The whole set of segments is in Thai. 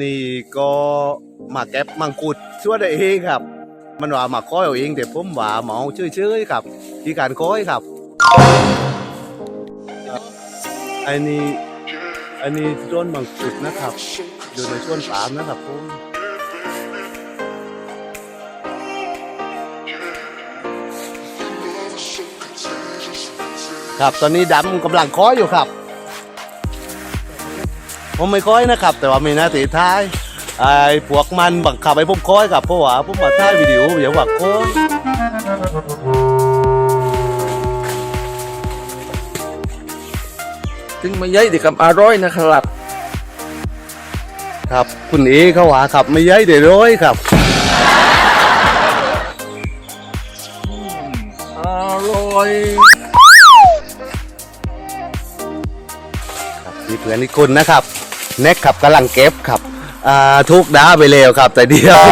นี่ก็มาแก็บมังคุดช่วยได้เองครับ มันว่ามาค้อยเอาเองแต่ผมว่าหมอเฉยๆครับ ที่การค้อยครับอันนี้อันนี้ต้นมังคุดนะครับ อยู่ในช่วงปามนะครับผมครับตอนนี้ดำกำลังค้อยอยู่ครับ ผมไม่ค้อยนะครับ แต่ว่ามีหน้าที่ท้ายไอ้พวกมันบังคับให้ผมค้อยครับเพราะว่าผมมาถ่ายวิดีโออย่าว่าค้อยถึงมาย้ายเด็กกับอร่อยนะครับ ครับคุณเอเขาว่าครับไม่ย้ายเดี๋ยวร้อยครับอร่อยครับมีเพื่อนอีกคนนะครับ แน็กครับกำลังเก็บครับอ่าทุกด้าไปแล้วครับ แต่เดียว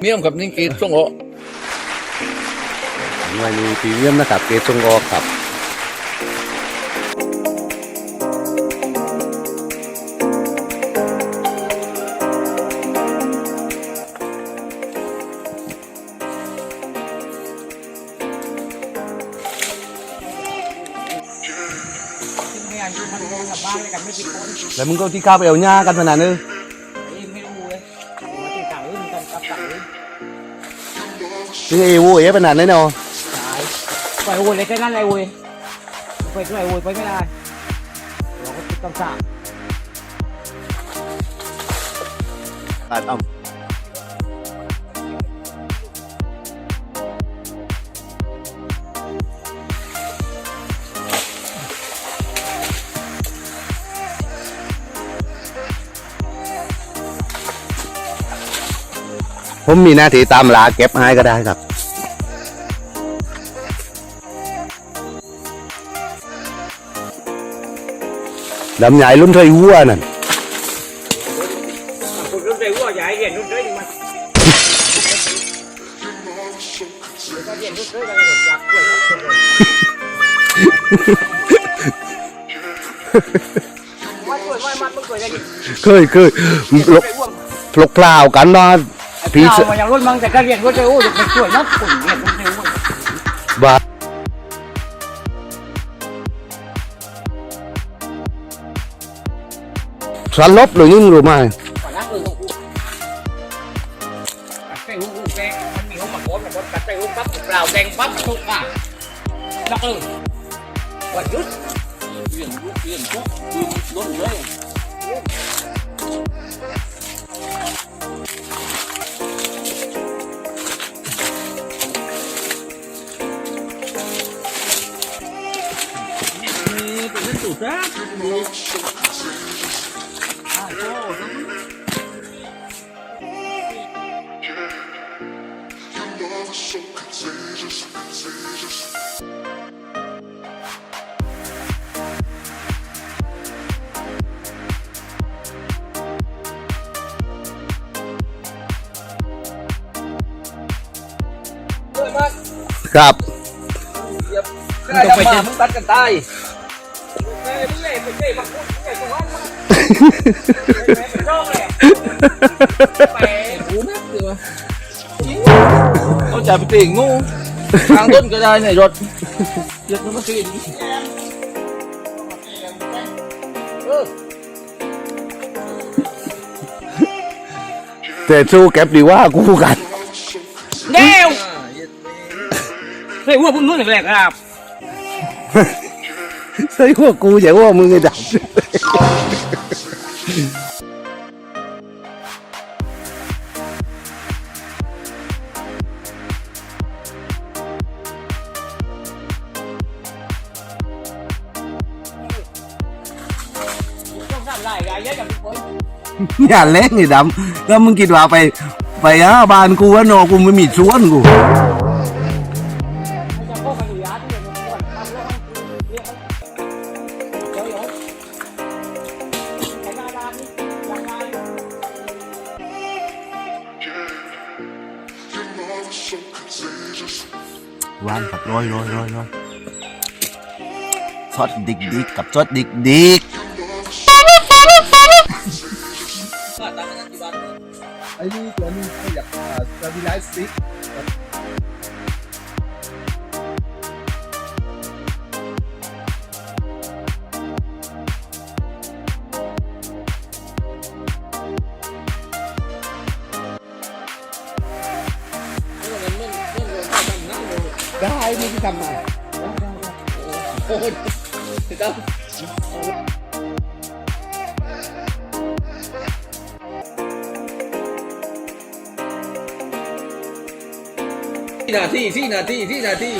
เมี่ยมกับนิ่งกีดส่งโอวันนี้พรีเมียมนะครับเกจงออกครับ ไม่อายุมันกลับบ้านเลยกันไม่กี่คนแล้วมึงก็ที่ข้าวไปเอาหญ้ากันขนาดนึงเองไม่รู้เลยมาที่ต่างอื่นกันกับต่างอื่นถึงเอวูเอขนาดนั้นเนาะตายปล่อยโวยเลยแค่นั้นเลยโวยไปช่วยโวยไปไม่ได้เราก็ต้องสร้างตัดเอา ผมมีหน้าที่ตามหลาเก็บให้ก็ได้ครับ ลำใหญ่ลุ่มเทยวัวนั่นคุณรู้ได้ว่าใหญ่เรียนรู้ได้ดีมั้ยก็เรียนรู้ได้กันหมดจับเลยว่าช่วยว่ามันต้องช่วยได้ดิเคยเคยปลกไปว่วงปลกเปล่ากันเนาะ พี่พี่มันยังรุ่นมั้งแต่ก็เรียนรู้ได้โอ้ยมันช่วยนักคนเรียนรู้ได้ว่าบาสลบเลยยิ่งรู้ไหมก่อนนะเออของกูกัดไปหูหูแกงมันมีหูมาโกนมาโกนกัดไปหูปั๊บเปล่าแดงปั๊บทุกอะนักเออวันยุดเปลี่ยนลุกเปลี่ยนทุกยืนล้นเลย ครับเหยียบได้ไปเจอมึงตัดกันตายเอ้ย เล่ไปเตะมาพูดเตะตรงนั้นมาไปโรคเลยไปกูนักเลยวะเขาจ่ายไปเตะงูทางต้นก็ได้ในรถเจ็บมันก็คือเออแต่สู้แก็บดีว่ากูกันเดียวเฮ้ยว่าพึ่งนู้นแหละครับ ใส่หัวกกูอย่าว่ามึงไอ้ดับองทำอย่าเล่นไอ้ดำแล้วมึงคิดว่าไป ไปหาบ้านกูว่าโนกูไม่มีชวนกู วานครับร้อยร้อยร้อยร้อยซอสดิกดิกกับซอสดิกดิกค่าตังค์กันกี่บาทไอ้นี่ตัวนี้เขาอยากสวิไลซิก ที่ทำมาโอ้ยเจ้าสี่นาทีสี่นาทีสี่นาที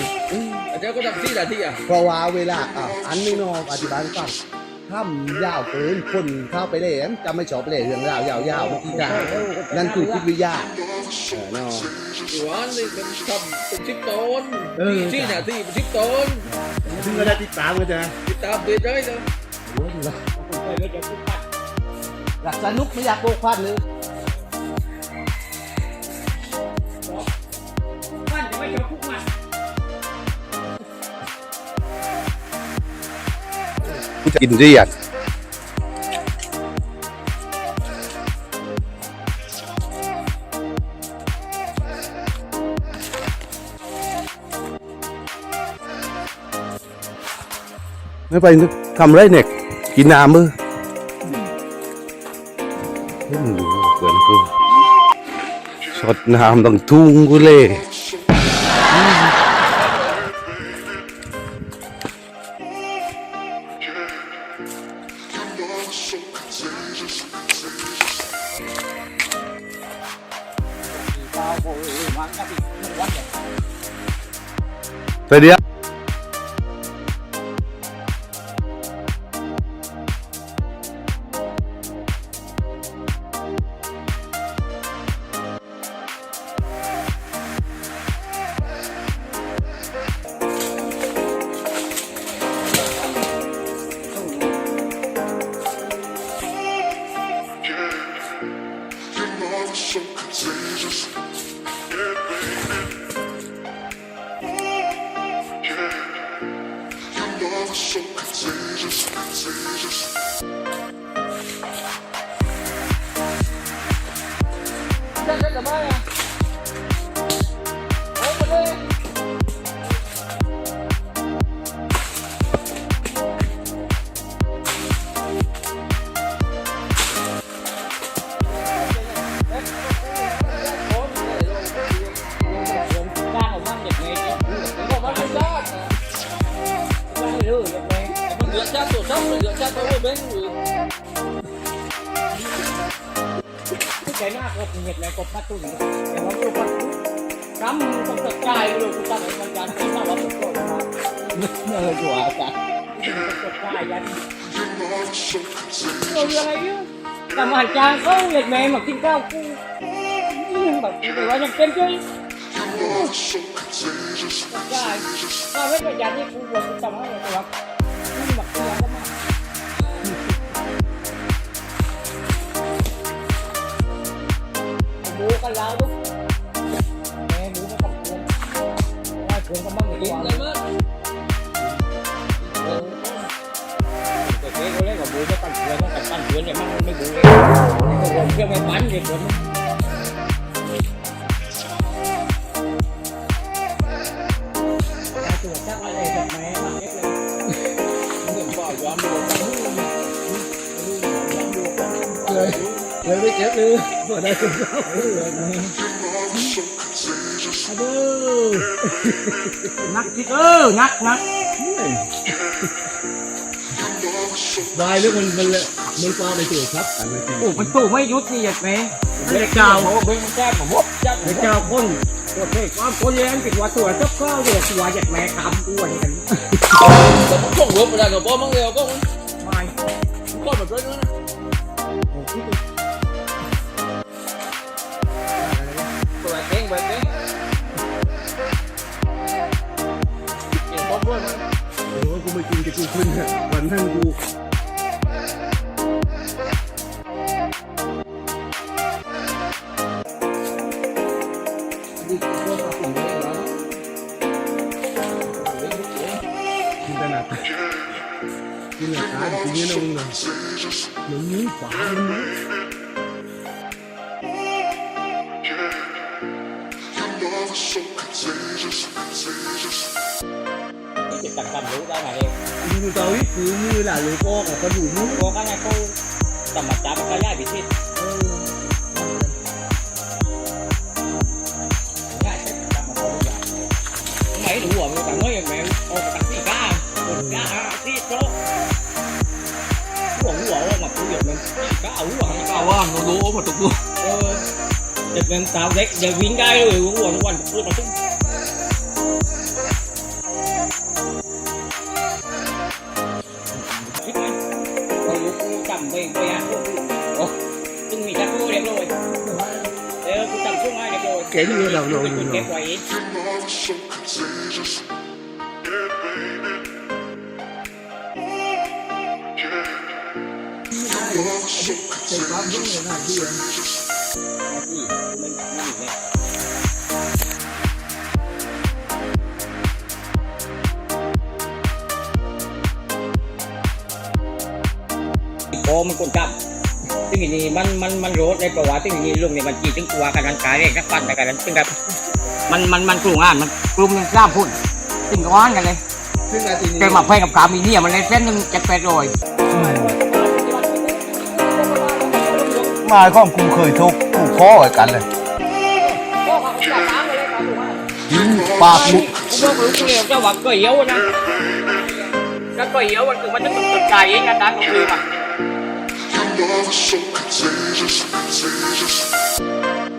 อาจารย์ก็ทำสี่นาทีอะเพราะว่าเวลาอะอันนี้เนองอธิบายให้ฟังถ้ายาวเกินคนเข้าไปเล่นจะไม่ชอบเล่นเรื่องราวยาวๆเมื่อกี้กันนั่นคือคิดวิทยาเออเนาะหวานนี่มันทำเป็นชิปต้นเออสี่นาทีเป็นชิปต้นซึ่งก็ได้ติดตามกันใช่ไหมติดตามเรื่อยๆเลย โอ้ยดูละคนเคยไม่เจอผู้ปัดอยากสนุกไม่อยากโบกพลาดเลยปั้นจะไม่เจอผู้มัดกูจะกินเรียด ไม่ไปนึกทำไรเน็กกินน้ำมือเฮ้ยมึงดูเกินกูสดน้ำต้องทุ่งกูเลยเปล่าโอ้ยมันก็ติดมันวัดอย่างสวั ใจมากก็เหตุแรงกดพัดตุ้นแต่ว่าลูกพัดน้ำต้องตะกายลูกตั้งแต่ยันที่มาว่าตกมาเออจั่วจ้ะตกกายยันเราอะไรเนี่ยแต่มาจางเขาเหล็กแม่มากินข้าวกูยังแบบแต่ว่ายังเต็มใจได้ถ้าไม่ประหยัดนี่กูควรจะทำให้แต่ว่ เลยไม่เก็บเลยตัวได้ตัวเท่าเลยนักทิเออนักนักวายเรื่องมันมันเลยมันปลาไปตัวครับโอ้มันตู้ไม่ยุดนี่อย่างไหมเด็กเจ้าเบ่งแจ้งผมว่าจักเด็กเจ้าคนตัวเด็กความคนเลี้ยงติดว่าตัวเจ้าก็เด็กตัวอย่างแม่คำอ้วนกันแต่ผมส่งรถไปได้กับพ่อมั้งเดียวก็ไม่ก็แบบนั้น มากินกับกูขึ้นวันนั่นกูกินแต่หนักกินหนักตายกินเยอะนะมึงเลยมึงนี่ป่ามึง จิตตักตันรู้ได้ไหมเลยมือเตาอีกคือมือหล่ะลูกออกกระดูกมือตัวก็ไงเขาจำมาจับก็ย่ายพิชิตย่ายจับมาตัวอย่างไม่รู้หัวมันแต่เมื่ออย่างแมวออกจากที่ก้าคนก้าที่โต๊ะหัวหัวออกมาพูดอย่างมันก้าหัวมันกก้าล่าวว่าโนโดหมดทุกตัวเออเด็กเป็นสาวเด็กเดี๋ยววิ่งได้เลยหัวหัวทุกวันพูดมาทุก วงไว้เรียบร้อยเก๋ที่เราเราเป็นค ซึ่งอันนี้มันมันมันโรดในประวัติซึ่งอันนี้ลุงเนี่ยมันจีถึงตัวกันนั้นกายเรียกนักปั้นแต่กันนั้นซึ่งแบบมันมันมันกลุ่มงานมันกลุ่มหนึ่งสามพุ่นซึ่งก็ว่านกันเลยซึ่งอาทิตย์นี้แกมาไฟกับกามีเนี่ยมันเลยเส้นหนึ่งเจ็ดแปดร้อยมาข้อมคุมเคยทุกคู่ข้อไว้กันเลยยิงปากมุกกูบอกลูกเลี้ยงเจ้าว่าเกยเยวนะก็เกยเยวมันคือมันจะต้องตัดใจเองกันนะก็คือมัน Your love is so contagious, contagious.